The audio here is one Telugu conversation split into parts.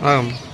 Um,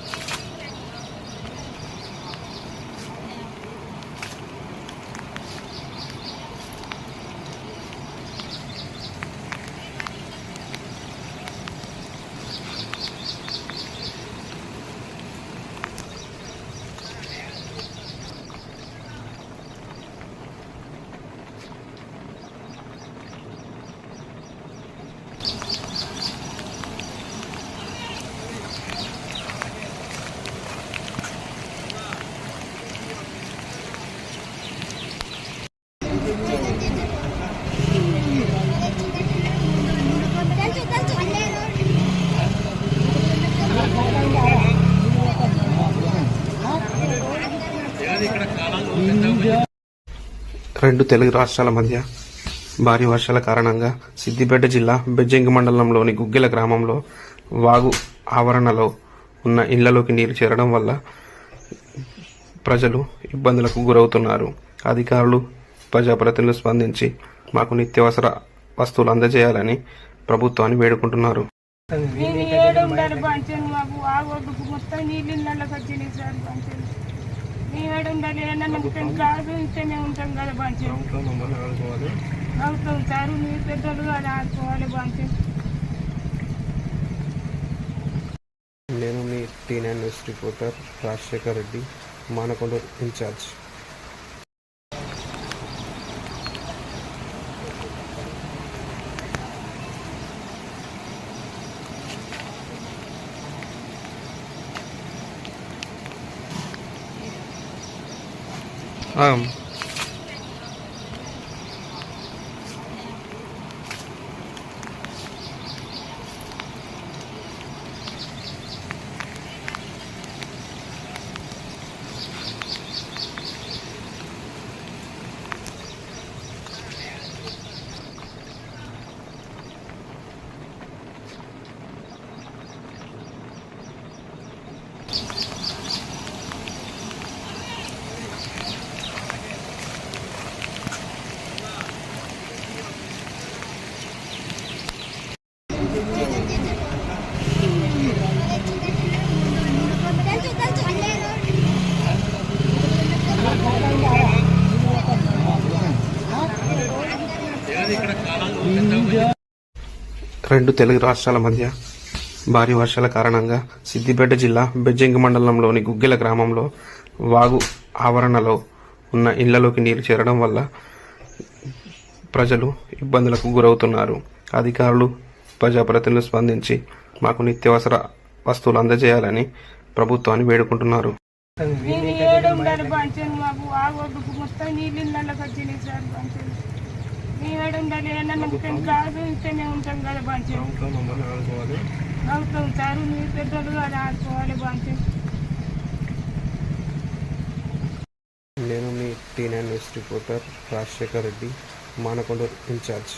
రెండు తెలుగు రాష్ట్రాల మధ్య భారీ వర్షాల కారణంగా సిద్దిపేట జిల్లా బెజ్జంకి మండలంలోని గుగ్గిల గ్రామంలో వాగు ఆవరణలో ఉన్న ఇళ్ళలోకి నీరు చేరడం వల్ల ప్రజలు ఇబ్బందులకు గురవుతున్నారు. అధికారులు ప్రజాప్రతినిధులు స్పందించి మాకు నిత్యావసర వస్తువులు అందజేయాలని ప్రభుత్వాన్ని వేడుకుంటున్నారు. మొత్తం ఏడు ఉండాలి ఏమన్నా కాదు ఇస్తేనే ఉంటాం కదా పంచాను అవుతాం సార్ మీరు పెద్దలు కదా ఆడుకోవాలి నేను మీ T nine news reporter Rajasekhar Reddy Manakonda incharge. um, రెండు తెలుగు రాష్ట్రాల మధ్య భారీ వర్షాల కారణంగా సిద్దిపేట జిల్లా బెజ్జంకి మండలంలోని గుగ్గిల గ్రామంలో వాగు ఆవరణలో ఉన్న ఇళ్ళలోకి నీరు చేరడం వల్ల ప్రజలు ఇబ్బందులకు గురవుతున్నారు. అధికారులు ప్రజాప్రతినిధులు స్పందించి మాకు నిత్యావసర వస్తువులు అందజేయాలని ప్రభుత్వాన్ని వేడుకుంటున్నారు. మాకు ఏడు ఉండాలి ఏమన్నా ముఖ్యం కాదు ఇస్తేనే ఉంటాం కదా పంచాను అవుతాం సార్ మీరు పెద్దలు కదా ఆడుకోవాలి పంచాను నేను మీ T nine news reporter Rajasekhar Reddy Manakonda incharge.